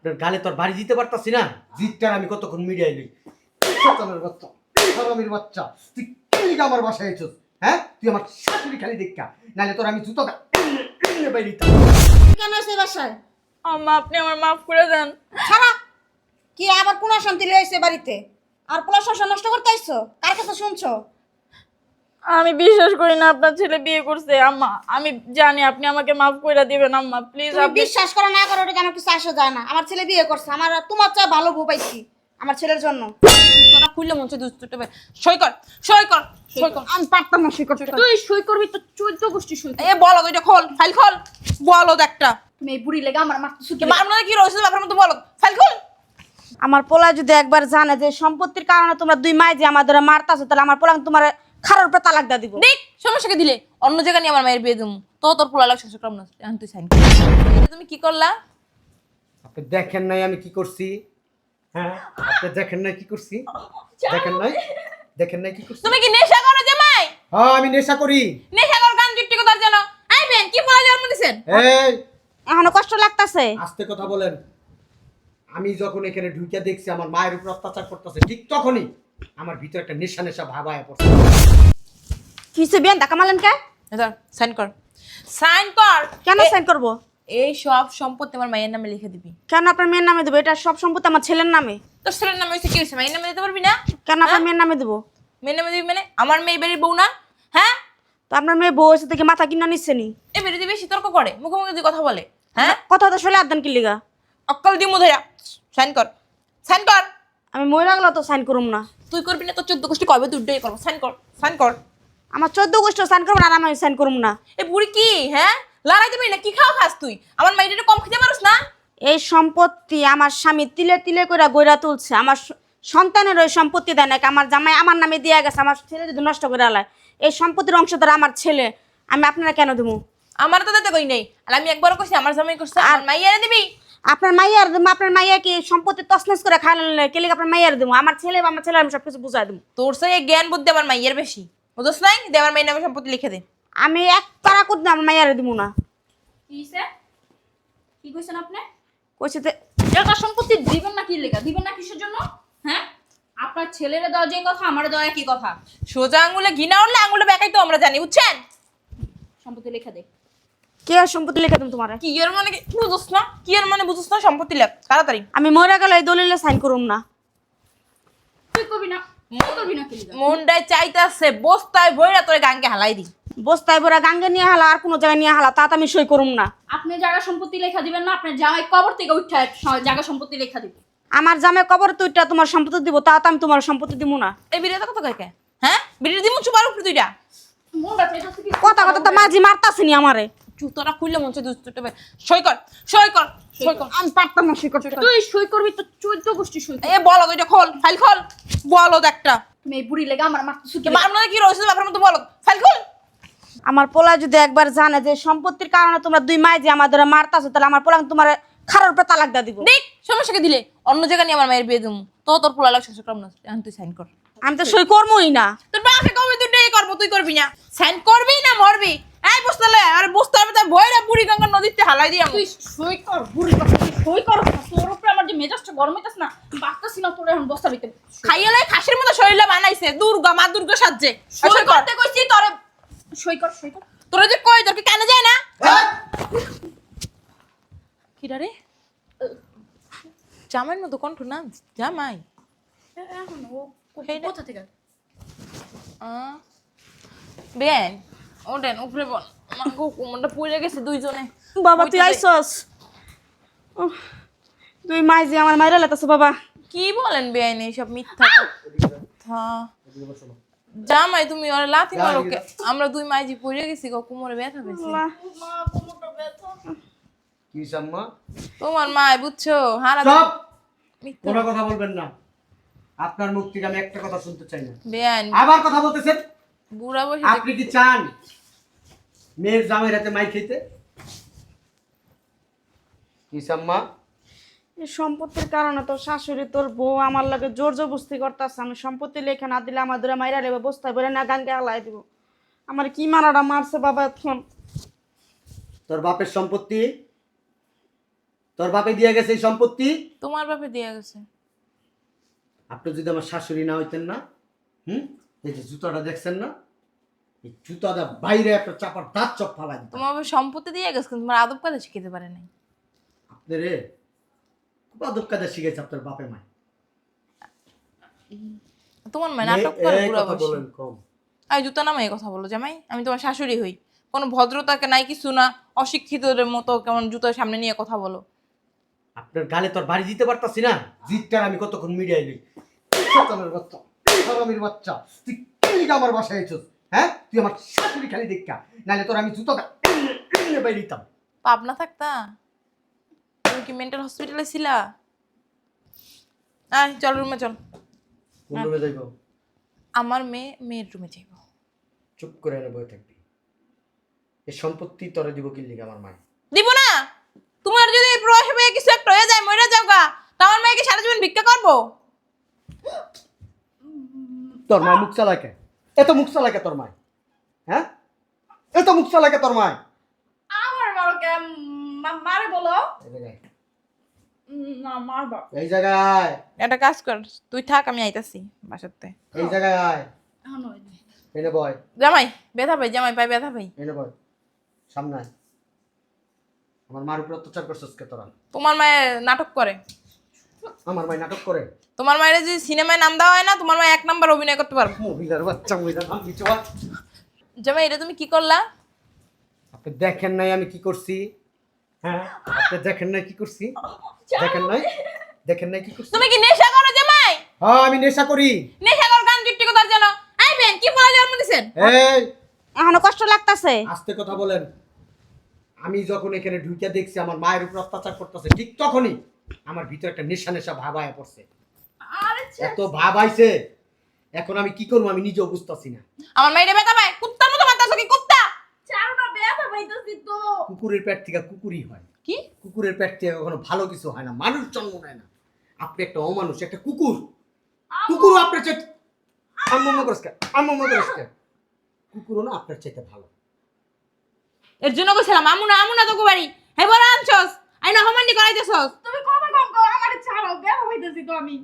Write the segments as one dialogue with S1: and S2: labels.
S1: আপনার গালে তোর বাড়ি দিতে পারতাছি না। জিতটার আমি কতক্ষণ মিডিয়ায় লই? শতানের বাচ্চা হারামির বাচ্চা তুই কি আমার বাসায় হ্যাঁ? তুই আমার শাশুড়ি খালি দেখা নাহলে তোর আমি জুতো বাইরে দিতাম।
S2: কেন এসে বাসায়?
S3: আম্মা আপনি আমার মাফ করে দেন।
S2: সারা কি আবার কোন শান্তি লইছে বাড়িতে? আর পোলা সংসার নষ্ট করতে আইছো? কার কাছে শুনছো?
S3: আমি বিশ্বাস করি না আপনার ছেলে বিয়ে করছে আম্মা। আমি জানি আপনি আমাকে মাফ করে দিবেন আম্মা। প্লিজ
S2: তুমি
S3: আপনি
S2: বিশ্বাস করো না করো ওটা আমার কিছু আসে যায় না। আমার ছেলে বিয়ে করছে আমার তোমার চেয়ে ভালো বউ পাইছি আমার ছেলের জন্য।
S3: তোরা খুললে মন দুষ্টুটা ভাই সই কর সই কর সই কর।
S2: আমি পারতাম না সই করতে।
S3: তুই সই করবি তো চোদ্দ গোষ্ঠী সই এ বলো ওইটা খোল ফাইল খোল। বলো একটা।
S2: তুমি এই বুড়ি লেগে আমার মারতে
S3: কি মারমা কি রয়েছে ব্যাপারের মতো বলো। ফাইল খোল।
S2: আমার পোলা যদি একবার জানে যে সম্পত্তির কারণে তোমরা দুই মাই যে আমার ধরে মারতাছো তাহলে আমার পোলা তোমার খারাপ উপরে তালাক দা দিব।
S3: দেখ সমস্যাকে দিলে? অন্য জায়গায় নিয়ে আমার মায়ের বিয়ে দেবো তো তোর পোলা না এখন তুই সাইন তুমি কি করলা?
S1: আপনি দেখেন নাই আমি কি করছি? হ্যাঁ? আপনি দেখেন নাই কি করছি? দেখেন নাই? দেখেন নাই কি করছি?
S3: তুমি কি নেশা করো জামাই?
S1: হ্যাঁ আমি নেশা করি।
S3: নেশা কর গান জুট্টি কথা জানো। আইবেন কি পোলা জন্ম দিছেন?
S1: এই।
S2: এখনও কষ্ট লাগতাছে।
S1: আস্তে কথা বলেন। আমি যখন এখানে ঢুকে দেখছি আমার মায়ের উপর অত্যাচার করতেছে ঠিক তখনই। আমার ভিতরে একটা নেশা নেশা ভাব আয়া পড়ছে।
S2: কিসে বিয়ান ধাক্কা মারলেন কে?
S3: সাইন কর। সাইন কর?
S2: কেন সাইন করব?
S3: এই সব সম্পত্তি আমার মায়ের নামে লিখে দিবি।
S2: কেন আপনার মেয়ের নামে দেবো? এটা সব সম্পত্তি আমার ছেলের নামে।
S3: তোর ছেলের নামে হয়েছে কি হয়েছে? মায়ের নামে দিতে পারবি না?
S2: কেন আপনার মেয়ের নামে দেবো?
S3: মেয়ের নামে দিবি মানে? আমার মেয়ে বাড়ির বউ না? হ্যাঁ?
S2: তো আপনার মেয়ে বউ এসে থেকে মাথা কিনা নিচ্ছে নি।
S3: এ বেরিয়ে বেশি তর্ক করে মুখোমুখি দিয়ে কথা বলে হ্যাঁ?
S2: কথা তো শুনে আদান কি লিগা
S3: অক্কল দিমু ধরা সাইন কর। সাইন কর।
S2: আমি মই রাখল তো সাইন করুম না।
S3: তুই করবি না তোর চোদ্দ গোষ্ঠী কবে তুই করব? সাইন কর সাইন কর।
S2: আমার চোদ্দ গোষ্ঠ সাইন করব না আর আমি সাইন করব না।
S3: এ বুড়ি কি হ্যাঁ? লড়াই দিবি না কি খাও খাস তুই? আমার মাইটা কম খেতে পারস না?
S2: এই সম্পত্তি আমার স্বামী তিলে তিলে করে গইরা তুলছে। আমার সন্তানের ওই সম্পত্তি দেয় নাকি? আমার জামাই আমার নামে দিয়ে গেছে আমার ছেলে যদি নষ্ট করে আলায়। এই সম্পত্তির অংশধার আমার ছেলে আমি আপনারা কেন দেবো
S3: আমার তো দিতে কই নেই। আর আমি একবারও কইছি আমার জামাই করছে আর মাইয়া দিবি?
S2: আপনার মাইয়ার দেবো আপনার মাইয়া কি সম্পত্তি তসনস করে খাইলে কেলে আপনার মাইয়ার দেবো? আমার ছেলে বা আমার ছেলে আমি সব কিছু বুঝাই দেবো।
S3: তোর সে জ্ঞান বুদ্ধি আমার মাইয়ের বেশি। বুঝছ নাই? দে আমার মাইয়ের নামে সম্পত্তি লিখে দে।
S2: আমি এক পারা করতে আমার মাইয়ার দেবো না।
S4: কি কইছেন আপনি?
S2: কইছে যে
S4: টাকা সম্পত্তি দিবেন না কি লেখা দিবেন না কিসের জন্য? হ্যাঁ? আপনার ছেলেরা দেওয়া যে কথা আমার দেওয়া একই কথা।
S3: সোজা আঙুলে ঘিনা উঠলে আঙুলে বেকাই তো আমরা জানি বুঝছেন?
S4: সম্পত্তি লেখা দে।
S2: কে আর সম্পত্তি লিখে দেবো তোমার?
S3: কি এর মানে কি? বুঝছ না? কি এর মানে বুঝছ না সম্পত্তি লেখ? তাড়াতাড়ি।
S2: আমি মরে গেলে এই দলিলে সাইন করুম না।
S4: তুই করবি না?
S3: চাইতাছে বস্তায় ভইরা তোরে গাঙ্গে হালাই দি
S2: বস্তায় ভরা গাঙ্গে নিয়ে হালা আর কোনো জায়গায় নিয়ে হালা তা আমি সই করুম না।
S4: আপনি জায়গা সম্পত্তি লেখা দিবেন না আপনার জামাই কবর থেকে উঠে জায়গা সম্পত্তি লেখা দিবে
S2: আমার জামে কবর তুইটা তোমার সম্পত্তি দিব তা আমি তোমার সম্পত্তি দিব না।
S3: এই বিড়িটা কত কয় কে? হ্যাঁ? বিড়ি দিমু চুপার উপরে
S4: থেকে
S2: কথা কথা তো মাঝি মারতাছিনি আমারে।
S3: জুতোটা খুললে মন দুষ্টুটা ভাই সই কর সই কর সই কর।
S2: আমি পারতাম না সই করতে।
S4: তুই সই করবি তো চোদ্দ গোষ্ঠী সই
S3: এ বলো দুইটা খোল ফাইল খোল বলো একটা।
S4: তুমি এই বুড়ি লেগে আমার মারতে
S3: কি মারমা কি রয়েছে ব্যাপারের মতো বলো ফাইল খোল।
S2: আমার পোলা যদি একবার জানে যে সম্পত্তির কারণে তোমরা দুই মাই যে আমার ধরে মারতাছো তাহলে আমার পোলা তোমার খারাপ উপরে তালাক দা দিব।
S3: দেখ সমস্যাকে দিলে। অন্য জায়গায় নিয়ে আমার মায়ের বিয়ে দেবো। তো তোর পোলা লাগছে সেটা না তুই সাইন কর।
S2: আমি তো সই করবোই না।
S3: তোর বাপে কবে তুই করব তুই করবি না। সাইন করবি না মরবি। এই বুঝতে আর বুঝতে হবে তা ভয়রা বুড়ি গঙ্গা নদীতে হালাই দিয়ে
S4: তুই সই কর বুড়ি কথা তুই সই কর তোর উপরে আমার যে মেজাজটা গরম হইতাস না বাঁচতাছি না তোর এখন বস্তা দিতে
S3: খাসির মতো শরীরে বানাইছে দুর্গা মা দুর্গা সাজছে।
S4: সই করতে কইছি তোরে সই কর সই কর।
S3: তোরা যে কই তোর কি কানে যায় না? কিরা রে? জামাইয়ের মতো কণ্ঠ না জামাই।
S4: এখন ও কোথা থেকে?
S3: আহ, বেন। ওঠেন উপরে বল। আমার কোমরটা পড়ে গেছে দুইজনে।
S2: বাবা তুই আইসস? তুই মাই যে আমার মাইরা লেতাছো বাবা।
S3: কি বলেন বেআইন এইসব মিথ্যা কথা। জামাই তুমি ওর লাথি মারো কে? আমরা দুই মাইজি পড়ে গেছি গো কোমরে ব্যথা পেয়েছি।
S1: কি সাম্মা?
S3: তোমার মায় বুঝছ? হারা
S1: সব কোনো কথা। বলবেন না। আপনার মুখ থেকে আমি একটা কথা শুনতে চাই না।
S3: বেআইন।
S1: আবার কথা বলতেছেন?
S3: বুড়া বসে
S1: আপনি কি চান মেয়ের জামাই রাতে মাই খেতে? কি সাম্মা?
S2: এই সম্পত্তির কারণে তোর শাশুড়ি তোর বউ আমার লাগে জোর জবস্তি করতেছে। আমি সম্পত্তি লেখা না দিলে আমার ধরে মাইরা লেবে বস্তায় বলে না গাঙ্গে হালাই দিব। আমার কি মারাটা মারছে বাবা এখন?
S1: তোর বাপের সম্পত্তি? তোর বাপে দিয়ে গেছে এই সম্পত্তি?
S3: তোমার বাপে দিয়ে গেছে।
S1: আপনি যদি আমার শাশুড়ি না হইতেন না হুম? এই যে জুতাটা দেখছেন না? এই জুতাটা বাইরে একটা চাপার দাঁত চপ ফালাই দিতাম।
S3: তোমার সম্পত্তি দিয়ে গেছে তোমার আদব শিখতে পারে নাই।
S1: খুব আদব শিখেছে আপনার বাপে মায়
S3: তোমার মেয়ে নাটক করে
S1: বলেন কম।
S3: আমি জুতা নামে কথা বলো জামাই আমি তোমার শাশুড়ি হই। কোনো ভদ্রতাকে নাই কিছু না অশিক্ষিতদের মতো কেমন জুতার সামনে নিয়ে কথা বলো।
S1: আপনার গালে তোর বাড়ি দিতে পারতাছি না। জিতটার আমি কতক্ষণ মিডিয়ায় লই। শতানের বাচ্চা তুই কি আমার বাসায় আইছস? হ্যাঁ? তুই আমার শাশুড়ি খালি দেখা নাহলে তোর আমি জুতো বাইরে দিতাম।
S3: পাবনা থাকতা? তুমি কি মেন্টাল হসপিটালে ছিলা? আয় চল রুমে চল।
S1: কোন রুমে যাইব?
S3: আমার মেয়ে মেয়ের রুমে যাইব।
S1: চুপ করে এনে বয়ে থাকবি। এই সম্পত্তি তোরে দিব কি লিগা আমার মায়
S3: দিব না! তোমার যদি প্রবাসে পেয়ে কিছু একটা হয়ে যায় মরে যাও গা। তা আমার মেয়েকে সারা জীবন ভিক্ষা করব?
S1: তোর মায় মুখ চালাকে। এত মুখ চালাকে তোর মায় হ্যাঁ? এত মুখ চালাকে তোর মায়
S4: আমার মারকে মারে বলো।
S1: এই জায়গায়।
S4: না মারবা
S1: এই জায়গায়।
S3: একটা কাজ কর তুই থাক আমি আইতাছি বাসাতে।
S1: এই জায়গায়।
S4: এখন ওই যে।
S1: এনে বয়।
S3: জামাই ব্যথা পাই জামাই পাই ব্যথা পাই।
S1: এনে বয়। সামনে আমার মার উপর অত্যাচার করছিস কে তোরা?
S3: তোমার মায়ের নাটক করে।
S1: আমার মায় নাটক করে।
S3: তোমার মায়ের যদি সিনেমায় নাম দেওয়া হয় না তোমার মা এক নাম্বার অভিনয় করতে পারব।
S1: মহিলার বাচ্চা মহিলার নাম বল।
S3: জামাই এটা তুমি কি করলা?
S1: আপনি দেখেন নাই আমি কি করছি? হ্যাঁ? আপনি দেখেন নাই কি করছি? দেখেন নাই? দেখেন নাই কি করছি?
S3: তুমি কি নেশা করো জামাই?
S1: হ্যাঁ আমি নেশা করি।
S3: নেশা কর গান জুটি কোথার জানো আই বেন কি পড়া জন্ম দিছেন
S1: এই।
S2: এখনও কষ্ট লাগতাছে।
S1: আস্তে কথা বলেন। আমি যখন এখানে ঢুকে দেখছি আমার মায়ের উপর অত্যাচার করতেছে ঠিক তখনই আমার ভিতরে একটা নেশা নেশা ভাব আয়া পড়ছে। এত ভাব আইছে এখন আমি কি করব? আমি নিজেও বুঝতেছি না।
S3: আমার মেয়েরে ব্যথা পায়? কুত্তার মতো মারতাছো কি কুত্তা?
S4: ছাড়ো না ব্যথা পাইতেছি তো।
S1: কুকুরের পেট থেকে কুকুরই হয়।
S3: কি?
S1: কুকুরের পেট থেকে কখনো ভালো কিছু হয় না। মানুষ জন্ম নেয় না। আপনি একটা অমানুষ একটা কুকুর। কুকুরও আপনার চাইতে আম্মা করসকে আম্মা করসকে কুকুরও না আপনার চাইতে ভালো।
S3: এর জন্য কইছিলাম আমু না আমু না তো বাড়ি। হে বড় আনছস আই না হমান্ডি করাইতেছস।
S4: তুমি ছাড়ো পাইতেছি তো আমি।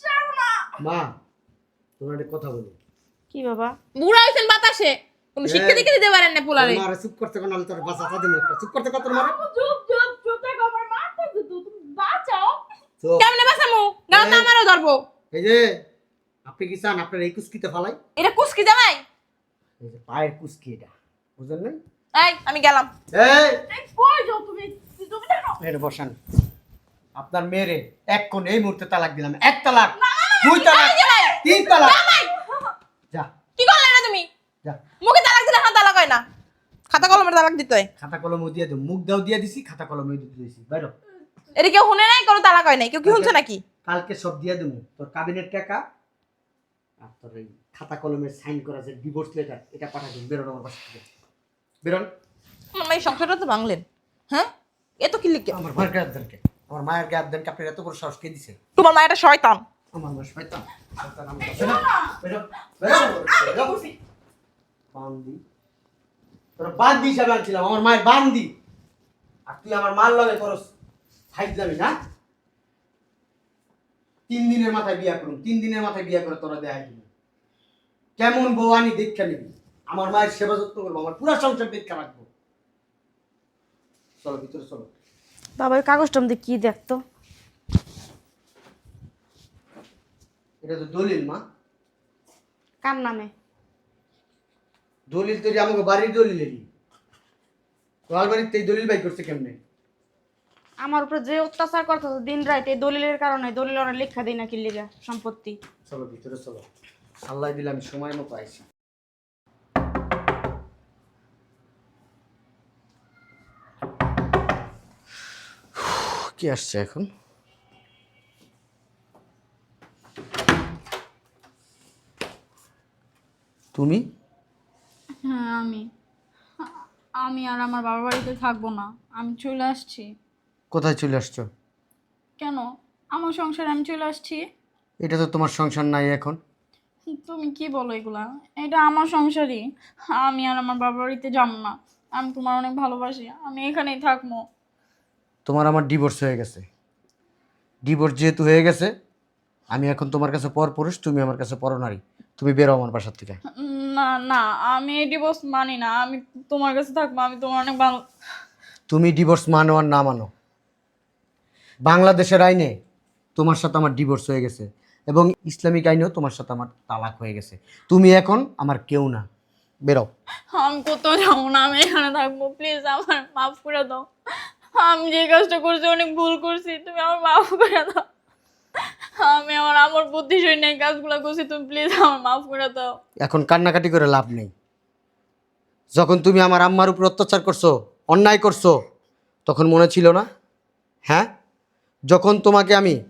S4: ছাড়ো না।
S1: মা তোমার একটা কথা বলি।
S2: কি বাবা?
S3: বুড়া হইছেন বাতাসে। কোন শিক্ষা দিকে দিতে পারেন না পোলারে।
S1: মারে চুপ করতে কোন আমি তোর একটা। চুপ করতে কত মারে।
S4: চুপ চুপ চুপ থাকো আমার মারতেছে তো তুমি বাঁচাও।
S3: কেমনে গাও তো আমারও ধরবো।
S1: এই যে আপনি কি চান? আপনার এই কুস্কিতে ফালাই?
S3: এটা কুস্কি জামাই?
S1: এই যে পায়ের কুস্কি এটা। বুঝলেন না
S3: এই আমি গেলাম।
S1: এই
S4: এই কই যাও তুমি? তুমি দেখো।
S1: এটা বসান। আপনার মেয়েরে এক কোণ এই মুহূর্তে তালাক দিলাম। এক তালাক দুই তালাক তিন তালাক। যা।
S3: কি করলে না তুমি?
S1: যা।
S3: মুখে তালাক দিলে হাত তালাক হয় না। খাতা কলমের তালাক দিতে হয়।
S1: খাতা কলম দিয়ে দিও। মুখ দাও দিয়ে দিছি খাতা কলম দিয়ে দিছি। বাইরো
S3: এটা কেউ শুনে নাই? কোনো তালাক হয় নাই? কেউ কি শুনছে নাকি?
S1: কালকে সব দিয়ে দেবো। তোর কাবিনের টাকা আর তোর এই খাতা কলমে সাইন করা যে ডিভোর্স লেটার এটা পাঠাই দিন বেরোন আমার বাসা থেকে বেরোন
S3: আমার এই সংসারটা তো ভাঙলেন। হ্যাঁ? এত কি লিখে
S1: আমার মায়ের গায়ের দেনকে আমার মায়ের দেনকে আপনার এত বড় সাহস কে দিছে?
S3: তোমার মা এটা শয়তান।
S1: আমার মা শয়তান। শয়তান আমি বেরো বেরো বেরো বেরো বান্দি। তোর বান্দি হিসাবে আনছিলাম আমার মায়ের বান্দি। আর তুই আমার মার লগে করস যাবি না? তিন দিনের মাথায় বিয়া করুন তিন দিনের মাথায় বিয়া করে তোরা দেখাই দিবি কেমন বউ আনি দীক্ষা নিবি। আমার মায়ের সেবা যত্ন করব আমার পুরো সংসার দীক্ষা রাখব। চলো ভিতরে চলো।
S2: বাবা ওই কাগজটা মধ্যে কি দেখতো?
S1: এটা তো দলিল মা।
S2: কার নামে?
S1: দলিল তৈরি আমাকে বাড়ির দলিলেরই তোমার বাড়িতে এই দলিল বাই করছে কেমনে?
S2: আমার উপরে যে অত্যাচার করতেছে দিন রাত এই দলিলের কারণে দলিল ওরা লেখা দিই না কি লিগা সম্পত্তি?
S1: চলো ভিতরে চলো। আল্লাহ দিলে আমি সময় মতো আইসি কি আসছে এখন? তুমি?
S4: হ্যাঁ আমি। আমি আর আমার বাবার বাড়িতে থাকব না। আমি চলে আসছি।
S1: কোথায় চলে আসছো?
S4: কেন? আমার সংসারে আমি চলে আসছি।
S1: এটা তো তোমার সংসার নাই এখন।
S4: তুমি কি বলো এগুলা? এটা আমার সংসারই। আমি আর আমার বাবার বাড়িতে যাব না। আমি তোমার অনেক ভালোবাসি। আমি এখানেই থাকব।
S1: তোমার আমার ডিভোর্স হয়ে গেছে। ডিভোর্স যেহেতু হয়ে গেছে আমি এখন তোমার কাছে পর পুরুষ তুমি আমার কাছে পরনারী। তুমি বেরো আমার বাসার থেকে।
S4: না না আমি ডিভোর্স মানি না আমি তোমার কাছে থাকব আমি তোমার অনেক ভালো।
S1: তুমি ডিভোর্স মানো আর না মানো। বাংলাদেশের আইনে তোমার সাথে আমার ডিভোর্স হয়ে গেছে এবং ইসলামিক আইনেও তোমার সাথে আমার তালাক হয়ে গেছে। তুমি এখন আমার কেউ না। বেরো।
S4: আমি কোথাও যাব না আমি এখানে থাকব প্লিজ আমার মাফ করে দাও। আমি যে কাজটা করছি অনেক ভুল করছি, তুমি আমার মাফ করে দাও। আমি আমার আমার বুদ্ধি এই কাজগুলো করছি, তুমি প্লিজ আমার মাফ করে দাও।
S1: এখন কান্নাকাটি করে লাভ নেই। যখন তুমি আমার আম্মার উপর অত্যাচার করছ, অন্যায় করছ, তখন মনে ছিল না? হ্যাঁ? যখন তোমাকে আমি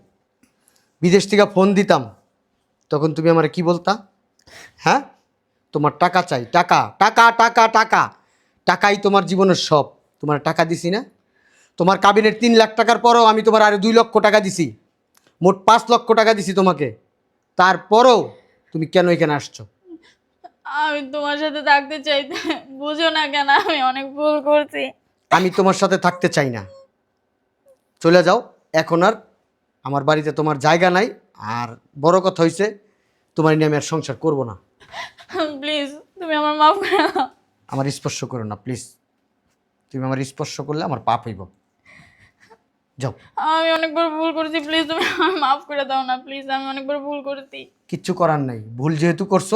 S1: বিদেশ থেকে ফোন দিতাম, তখন তুমি আমার কি বলতা? হ্যাঁ? তোমার টাকা চাই, টাকা টাকা টাকা টাকা। টাকাই তোমার জীবনের সব। তোমার টাকা দিছি না? তোমার কাবিনের তিন লাখ টাকার পরেও আমি তোমার আরও দুই লক্ষ টাকা দিছি। মোট পাঁচ লক্ষ টাকা দিছি তোমাকে। তারপরও তুমি কেন এখানে আসছো?
S4: আমি তোমার সাথে থাকতে চাই বুঝো না কেন আমি অনেক ভুল করছি।
S1: আমি তোমার সাথে থাকতে চাই না। চলে যাও। এখন আর আমার বাড়িতে তোমার জায়গা নাই। আর বড় কথা হয়েছে তোমার নিয়ে আমি আর সংসার করব না।
S4: প্লিজ তুমি আমার মাফ করে।
S1: আমার স্পর্শ করো না প্লিজ। তুমি আমার স্পর্শ করলে আমার পাপ হইব। যাও।
S4: আমি অনেক বড় ভুল করেছি প্লিজ তুমি আমার মাফ করে দাও না প্লিজ আমি অনেক বড় ভুল করেছি।
S1: কিচ্ছু করার নাই ভুল যেহেতু করছ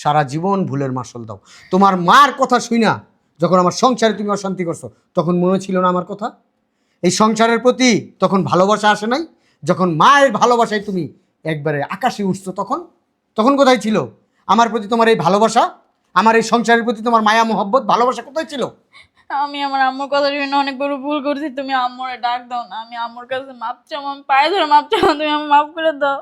S1: সারা জীবন ভুলের মাসল দাও। তোমার মার কথা শুই না যখন আমার সংসারে তুমি অশান্তি করছ তখন মনে ছিল না আমার কথা? এই সংসারের প্রতি তখন ভালোবাসা আসে নাই যখন মায়ের ভালোবাসায় তুমি একবারে আকাশে উঠছো তখন? তখন কোথায় ছিল? আমার প্রতি তোমার এই ভালোবাসা? আমার এই সংসারের প্রতি তোমার মায়া মোহব্বত ভালোবাসা কোথায় ছিল?
S4: আমি আমার আম্মুর কথা শুনে অনেক বড় ভুল করছি তুমি আম্মুরে ডাক দাও না। আমি আম্মুর কাছে মাপ চাও আমি পায়ে ধরে মাপ চাও তুমি আমার মাফ করে দাও।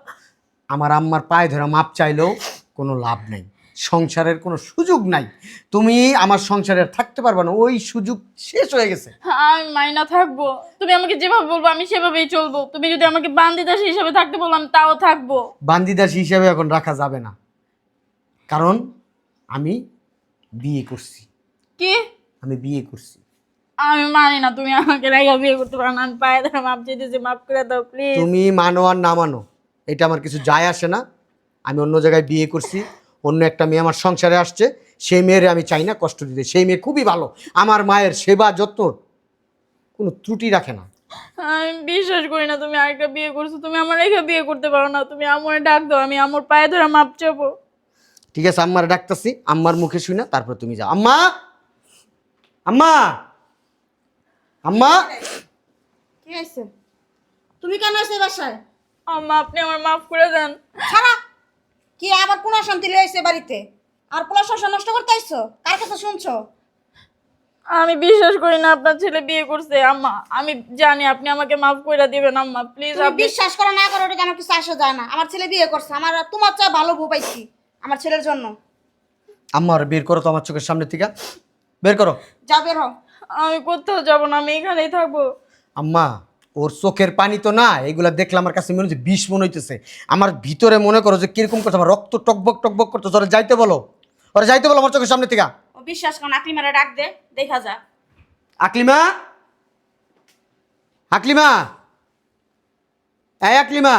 S1: আমার আম্মার পায়ে ধরা মাপ চাইলেও কোনো লাভ নেই। সংসারের কোনো সুযোগ নাই। তুমি আমার সংসারে থাকতে পারবে না। ওই সুযোগ শেষ হয়ে গেছে।
S4: আমি মাইনা থাকব। তুমি আমাকে যেভাবে বলব আমি সেভাবেই চলবো। তুমি যদি আমাকে বান্দিদাস হিসেবে থাকতে বললাম তাও থাকব।
S1: বান্দিদাস হিসাবে এখন রাখা যাবে না। কারণ আমি বিয়ে করছি।
S4: কি?
S1: আমি বিয়ে করছি।
S4: আমি মানি না তুমি আমাকে রেখে বিয়ে করতে পারো না। আমি পায়ে ধরে মাপ চাইতেছি মাপ করে দাও প্লিজ
S1: তুমি মানো আর না মানো এটা আমার কিছু যায় আসে না। আমি অন্য জায়গায় বিয়ে করছি অন্য একটা মেয়ে আমার সংসারে আসছে সেই মেয়েরে আমি চাই না কষ্ট দিতে। সেই মেয়ে খুবই ভালো আমার মায়ের সেবা যত্ন কোনো ত্রুটি রাখে না।
S4: আমি বিশ্বাস করি না তুমি আরেকটা বিয়ে করছ তুমি আমার রেখে বিয়ে করতে পারো না। তুমি আমার ডাক দাও আমি আমার পায়ে ধরে মাপ চাবো।
S1: ঠিক আছে আম্মার ডাকতেছি আম্মার মুখে শুই না তারপর তুমি যাও। আম্মা! আম্মা! আম্মা!
S2: কি হয়েছে? তুমি কেন এসে বাসায়?
S4: আম্মা আপনি আমার মাফ করে দেন।
S2: সারা কি আবার কোন শান্তি লইছে বাড়িতে? আর পোলা সংসার নষ্ট করতে আইছো? কার কথা শুনছো?
S4: আমি বিশ্বাস করি না আপনার ছেলে বিয়ে করছে। আম্মা আমি জানি আপনি আমাকে মাফ করে দিবেন আম্মা। প্লিজ
S2: তুমি
S4: আপনি
S2: বিশ্বাস করো না করো ওটা আমার কিছু আসে যায় না। আমার ছেলে বিয়ে করছে আমার তোমার চেয়ে ভালো বউ পাইছি আমার ছেলের জন্য।
S1: আম্মা ওরে বের করো তো আমার চোখের সামনে থেকে। বের করো।
S2: যা বের
S4: আমি কোথাও যাব না আমি এখানেই থাকব।
S1: আম্মা ওর চোখের পানি তো না এগুলা দেখলে আমার কাছে মনে হচ্ছে বিষ মনে হইতেছে। আমার ভিতরে মনে করো যে কীরকম করছে আমার রক্ত টকবক টকবক করতেছে ওরা যাইতে বলো। ওরা যাইতে বলো আমার চোখের সামনে থেকে।
S2: ও বিশ্বাস করো আকলি মারা ডাক দে দেখা যা
S1: আকলিমা? আকলিমা? এই আকলিমা?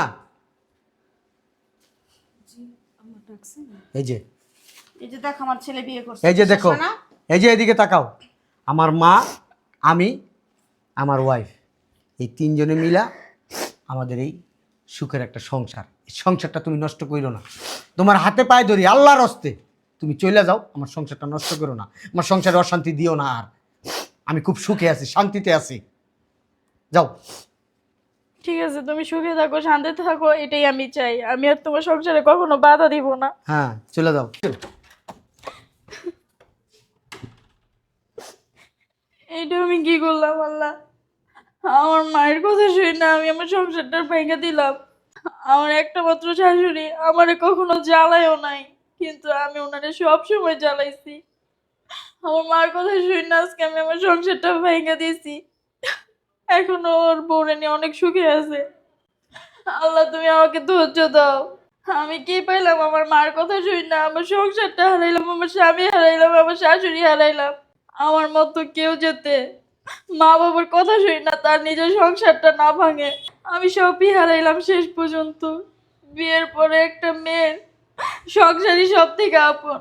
S1: এই যে।
S2: এই যে দেখ আমার ছেলে বিয়ে করছে
S1: এই যে দেখো এই যে এদিকে তাকাও। আমার মা আমি আমার ওয়াইফ এই তিনজনে মিলা আমাদের এই সুখের একটা সংসার। এই সংসারটা তুমি নষ্ট করো না। তোমার হাতে পায়ে ধরি আল্লাহর হস্তে। তুমি চলে যাও আমার সংসারটা নষ্ট করো না। আমার সংসারে অশান্তি দিও না আর। আমি খুব সুখে আছি শান্তিতে আছি। যাও।
S4: ঠিক আছে তুমি সুখে থাকো শান্তিতে থাকো এটাই আমি চাই। আমি আর তোমার সংসারে কখনো বাধা দিব না।
S1: হ্যাঁ চলে যাও।
S4: এটা আমি কি করলাম, আল্লাহ? আমার মায়ের কথা শুনে না আমি আমার সংসারটা ভেঙে দিলাম। আমার একটা মাত্র শাশুড়ি, আমার কখনো জ্বালায়ও নাই, কিন্তু আমি ওনারে সব সময় জ্বালাইছি। আমার মার কথা শুনে না আজকে আমি আমার সংসারটা ভেঙে দিয়েছি। এখনও ওর বউরে নিয়ে অনেক সুখে আছে। আল্লাহ, তুমি আমাকে ধৈর্য দাও। আমি কি পাইলাম? আমার মার কথা শুনি না, আমার সংসারটা হারাইলাম, আমার স্বামী হারাইলাম, আমার শাশুড়ি হারাইলাম। আমার মতো কেউ যেতে মা বাবার কথা শুনি না, তার নিজের সংসারটা না ভাঙে। আমি সবই হারাইলাম শেষ পর্যন্ত। বিয়ের পরে একটা মেয়ের সংসারই সব থেকে আপন।